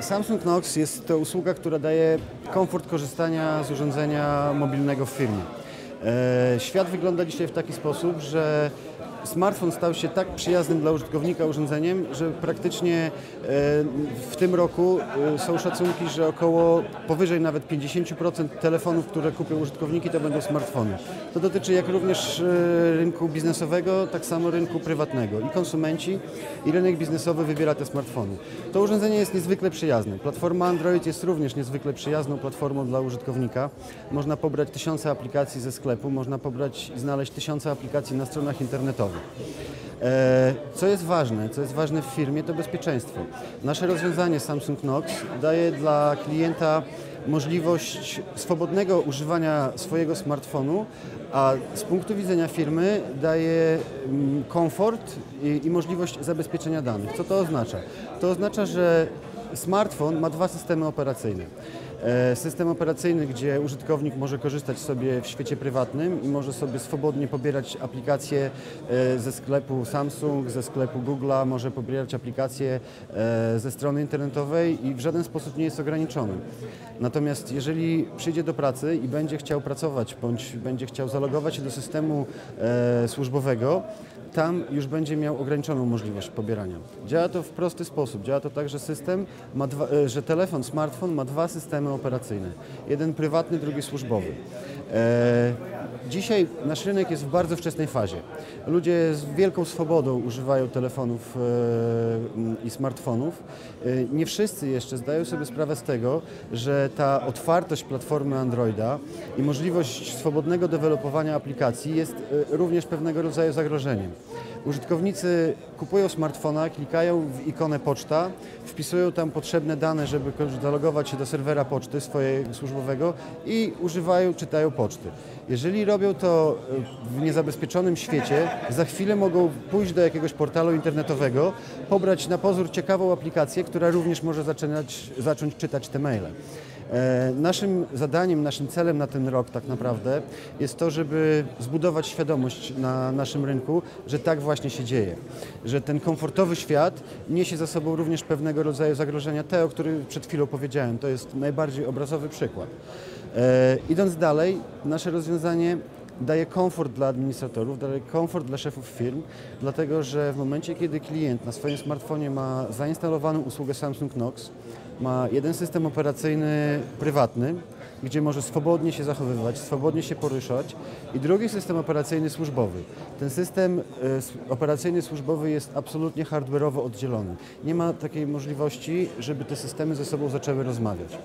Samsung Knox jest to usługa, która daje komfort korzystania z urządzenia mobilnego w firmie. E, Świat wygląda dzisiaj w taki sposób, że smartfon stał się tak przyjaznym dla użytkownika urządzeniem, że praktycznie e, w tym roku e, są szacunki, że około powyżej nawet 50% telefonów, które kupią użytkowniki, to będą smartfony. To dotyczy jak również e, rynku biznesowego, tak samo rynku prywatnego. I konsumenci, i rynek biznesowy wybiera te smartfony. To urządzenie jest niezwykle przyjazne. Platforma Android jest również niezwykle przyjazną platformą dla użytkownika. Można pobrać tysiące aplikacji ze sklepu, można pobrać i znaleźć tysiące aplikacji na stronach internetowych. E, Co jest ważne, co jest ważne w firmie, to bezpieczeństwo. Nasze rozwiązanie Samsung Knox daje dla klienta możliwość swobodnego używania swojego smartfonu, a z punktu widzenia firmy daje mm, komfort i, i możliwość zabezpieczenia danych. Co to oznacza? To oznacza, że smartfon ma dwa systemy operacyjne. E, System operacyjny, gdzie użytkownik może korzystać sobie w świecie prywatnym i może sobie swobodnie pobierać aplikacje e, ze sklepu Samsung, ze sklepu Google'a, może pobierać aplikacje e, ze strony internetowej i w żaden sposób nie jest ograniczony. Natomiast jeżeli przyjdzie do pracy i będzie chciał pracować bądź będzie chciał zalogować się do systemu służbowego, tam już będzie miał ograniczoną możliwość pobierania. Działa to w prosty sposób. Działa to tak, że system ma dwa, że telefon, smartfon ma dwa systemy operacyjne. Jeden prywatny, drugi służbowy. E, dzisiaj nasz rynek jest w bardzo wczesnej fazie. Ludzie z wielką swobodą używają telefonów e, i smartfonów. E, nie wszyscy jeszcze zdają sobie sprawę z tego, że ta otwartość platformy Androida i możliwość swobodnego dewelopowania aplikacji jest również pewnego rodzaju zagrożeniem. Użytkownicy kupują smartfona, klikają w ikonę poczta, wpisują tam potrzebne dane, żeby zalogować się do serwera poczty swojego służbowego i używają, czytają poczty. Jeżeli robią to e, w niezabezpieczonym świecie, za chwilę mogą pójść do jakiegoś portalu internetowego, pobrać na pozór ciekawą aplikację, która również może zaczynać, zacząć czytać te maile. E, Naszym zadaniem, naszym celem na ten rok tak naprawdę jest to, żeby zbudować świadomość na naszym rynku, że tak właśnie się dzieje. Że ten komfortowy świat niesie za sobą również pewnego rodzaju zagrożenia, te, o których przed chwilą powiedziałem. To jest najbardziej obrazowy przykład. E, idąc dalej, nasze rozwiązanie daje komfort dla administratorów, daje komfort dla szefów firm, dlatego że w momencie, kiedy klient na swoim smartfonie ma zainstalowaną usługę Samsung Knox, ma jeden system operacyjny prywatny, gdzie może swobodnie się zachowywać, swobodnie się poruszać i drugi system operacyjny służbowy. Ten system e, operacyjny służbowy jest absolutnie hardware'owo oddzielony. Nie ma takiej możliwości, żeby te systemy ze sobą zaczęły rozmawiać.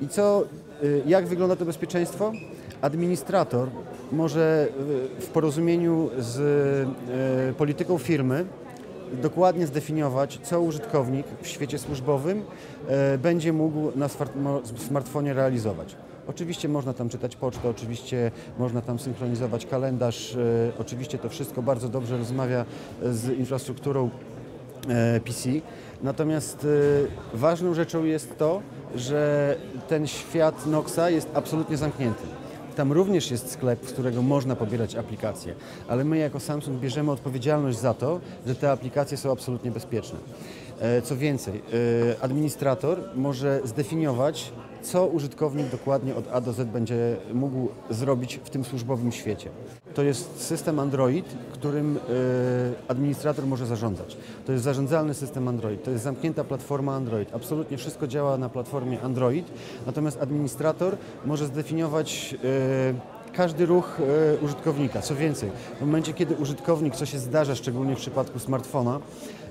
I co, y, jak wygląda to bezpieczeństwo? Administrator może y, w porozumieniu z polityką firmy dokładnie zdefiniować, co użytkownik w świecie służbowym y, będzie mógł na smartfonie realizować. Oczywiście można tam czytać pocztę, oczywiście można tam synchronizować kalendarz, y, oczywiście to wszystko bardzo dobrze rozmawia z infrastrukturą e, PC. Natomiast e, ważną rzeczą jest to, że ten świat Noxa jest absolutnie zamknięty. Tam również jest sklep, z którego można pobierać aplikacje, ale my jako Samsung bierzemy odpowiedzialność za to, że te aplikacje są absolutnie bezpieczne. E, Co więcej, e, administrator może zdefiniować, co użytkownik dokładnie od A do Z będzie mógł zrobić w tym służbowym świecie. To jest system Android, którym e, administrator może zarządzać. To jest zarządzalny system Android, to jest zamknięta platforma Android. Absolutnie wszystko działa na platformie Android, natomiast administrator może zdefiniować e, każdy ruch e, użytkownika. Co więcej, w momencie, kiedy użytkownik, co się zdarza, szczególnie w przypadku smartfona,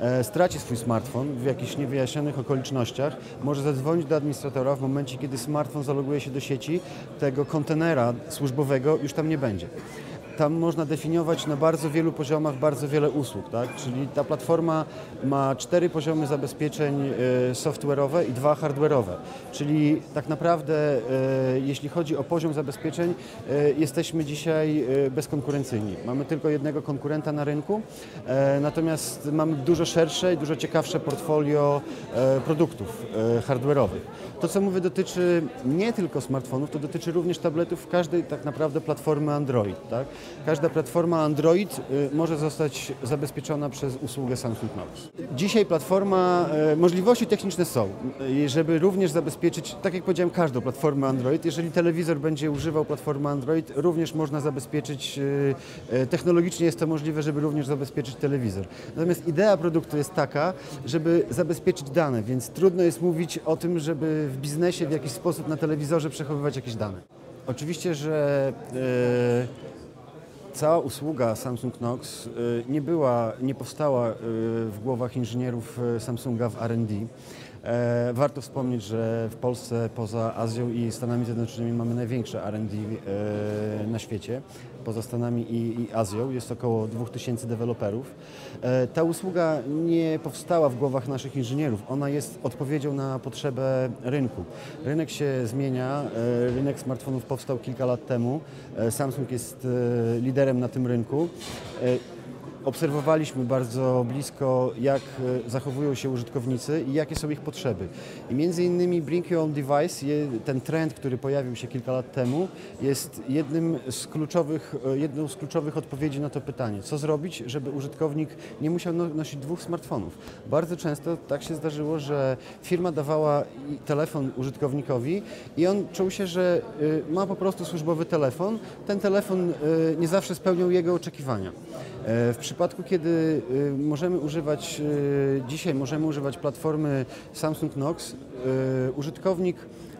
e, straci swój smartfon w jakichś niewyjaśnionych okolicznościach, może zadzwonić do administratora w momencie, kiedy smartfon zaloguje się do sieci, tego kontenera służbowego już tam nie będzie. Tam można definiować na bardzo wielu poziomach bardzo wiele usług, tak? Czyli ta platforma ma cztery poziomy zabezpieczeń e, software'owe i dwa hardware'owe. Czyli tak naprawdę, e, jeśli chodzi o poziom zabezpieczeń, e, jesteśmy dzisiaj bezkonkurencyjni. Mamy tylko jednego konkurenta na rynku, natomiast mamy dużo szersze i dużo ciekawsze portfolio produktów hardware'owych. To, co mówię, dotyczy nie tylko smartfonów, to dotyczy również tabletów w każdej tak naprawdę platformy Android. Tak? Każda platforma Android y, może zostać zabezpieczona przez usługę Samsung Knox. Dzisiaj platforma, y, możliwości techniczne są, y, żeby również zabezpieczyć, tak jak powiedziałem, każdą platformę Android. Jeżeli telewizor będzie używał platformy Android, również można zabezpieczyć, technologicznie jest to możliwe, żeby również zabezpieczyć telewizor. Natomiast idea produktu jest taka, żeby zabezpieczyć dane, więc trudno jest mówić o tym, żeby w biznesie w jakiś sposób na telewizorze przechowywać jakieś dane. Oczywiście, że cała usługa Samsung Knox e, nie była, nie powstała e, w głowach inżynierów e, Samsunga w R&D. E, warto wspomnieć, że w Polsce poza Azją i Stanami Zjednoczonymi mamy największe R&D e, na świecie. Poza Stanami i, Azją jest około 2000 deweloperów. E, ta usługa nie powstała w głowach naszych inżynierów. Ona jest odpowiedzią na potrzebę rynku. Rynek się zmienia. Rynek smartfonów powstał kilka lat temu. Samsung jest liderem na tym rynku obserwowaliśmy bardzo blisko, jak e, zachowują się użytkownicy i jakie są ich potrzeby. I między innymi Bring Your Own Device, ten trend, który pojawił się kilka lat temu, jest jednym z kluczowych, e, jedną z kluczowych odpowiedzi na to pytanie. Co zrobić, żeby użytkownik nie musiał no, nosić dwóch smartfonów? Bardzo często tak się zdarzyło, że firma dawała telefon użytkownikowi i on czuł się, że e, ma po prostu służbowy telefon. Ten telefon nie zawsze spełniał jego oczekiwania. W przypadku, kiedy y, możemy używać, y, dzisiaj możemy używać platformy Samsung Knox, y, użytkownik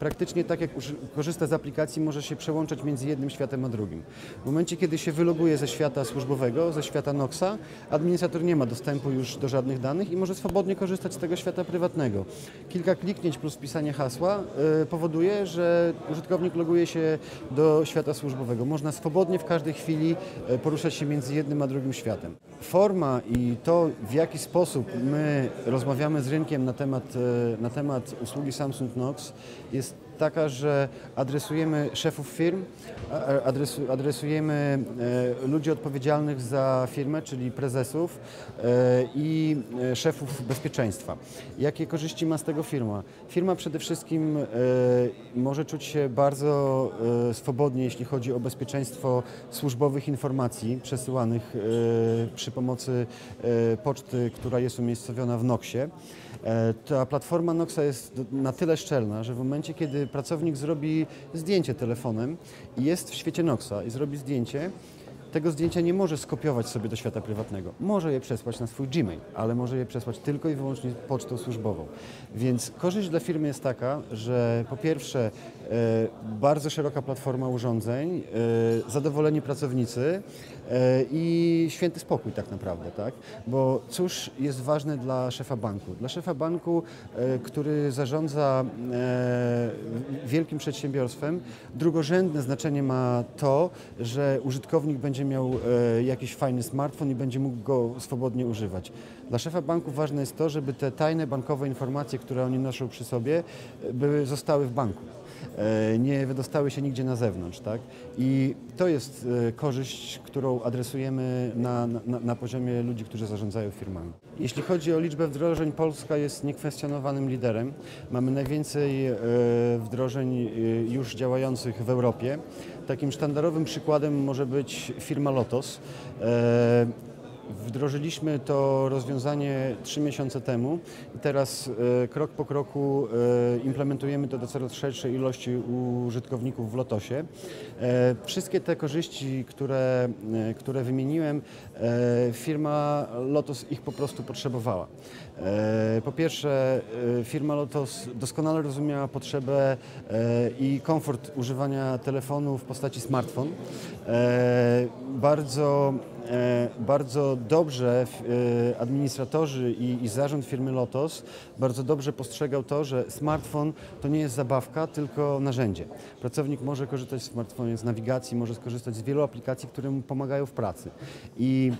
praktycznie tak jak korzysta z aplikacji, może się przełączać między jednym światem a drugim. W momencie, kiedy się wyloguje ze świata służbowego, ze świata Noxa, administrator nie ma dostępu już do żadnych danych i może swobodnie korzystać z tego świata prywatnego. Kilka kliknięć plus pisanie hasła y, powoduje, że użytkownik loguje się do świata służbowego. Można swobodnie w każdej chwili y, poruszać się między jednym a drugim światem. Forma i to, w jaki sposób my rozmawiamy z rynkiem na temat, y, na temat usługi Samsung Knox jest taka, że adresujemy szefów firm, adresu, adresujemy e, ludzi odpowiedzialnych za firmę, czyli prezesów e, i e, szefów bezpieczeństwa. Jakie korzyści ma z tego firma? Firma przede wszystkim może czuć się bardzo swobodnie, jeśli chodzi o bezpieczeństwo służbowych informacji przesyłanych przy pomocy poczty, która jest umiejscowiona w Noxie. Ta platforma Noxa jest na tyle szczelna, że w momencie, kiedy pracownik zrobi zdjęcie telefonem i jest w świecie Noxa i zrobi zdjęcie, tego zdjęcia nie może skopiować sobie do świata prywatnego. Może je przesłać na swój Gmail, ale może je przesłać tylko i wyłącznie pocztą służbową. Więc korzyść dla firmy jest taka, że po pierwsze e, bardzo szeroka platforma urządzeń, e, zadowoleni pracownicy e, i święty spokój tak naprawdę, tak? Bo cóż jest ważne dla szefa banku? Dla szefa banku, który zarządza wielkim przedsiębiorstwem, drugorzędne znaczenie ma to, że użytkownik będzie miał e, jakiś fajny smartfon i będzie mógł go swobodnie używać. Dla szefa banku ważne jest to, żeby te tajne bankowe informacje, które oni noszą przy sobie, e, były, zostały w banku nie wydostały się nigdzie na zewnątrz. Tak? I to jest korzyść, którą adresujemy na, na, na, poziomie ludzi, którzy zarządzają firmami. Jeśli chodzi o liczbę wdrożeń, Polska jest niekwestionowanym liderem. Mamy najwięcej wdrożeń już działających w Europie. Takim sztandarowym przykładem może być firma Lotos. E, wdrożyliśmy to rozwiązanie trzy miesiące temu i teraz e, krok po kroku e, implementujemy to do coraz szerszej ilości użytkowników w Lotosie. Wszystkie te korzyści, które, które wymieniłem, firma Lotos ich po prostu potrzebowała. Po pierwsze, firma Lotos doskonale rozumiała potrzebę i komfort używania telefonu w postaci smartfon. Bardzo E, bardzo dobrze e, administratorzy i, i, zarząd firmy Lotos bardzo dobrze postrzegał to, że smartfon to nie jest zabawka, tylko narzędzie. Pracownik może korzystać w smartfonie z nawigacji, może skorzystać z wielu aplikacji, które mu pomagają w pracy. I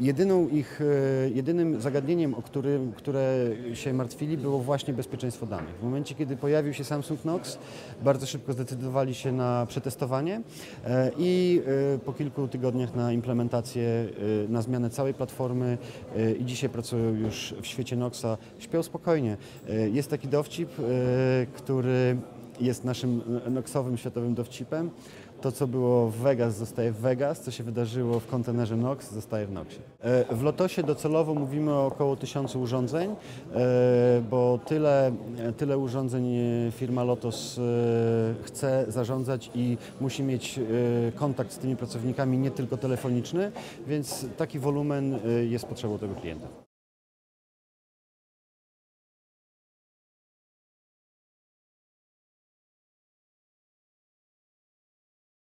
Jedyną ich, e, jedynym zagadnieniem, o którym, które się martwili, było właśnie bezpieczeństwo danych. W momencie, kiedy pojawił się Samsung Knox, bardzo szybko zdecydowali się na przetestowanie e, i e, po kilku tygodniach na implementację, na zmianę całej platformy i dzisiaj pracują już w świecie Knoxa. Śpią spokojnie. Jest taki dowcip, który jest naszym Noxowym światowym dowcipem. To, co było w Vegas, zostaje w Vegas. Co się wydarzyło w kontenerze Nox, zostaje w Noxie. E, W Lotosie docelowo mówimy o około tysiącu urządzeń, e, bo tyle, tyle urządzeń e, firma Lotos chce zarządzać i musi mieć kontakt z tymi pracownikami nie tylko telefoniczny, więc taki wolumen jest potrzebą tego klienta.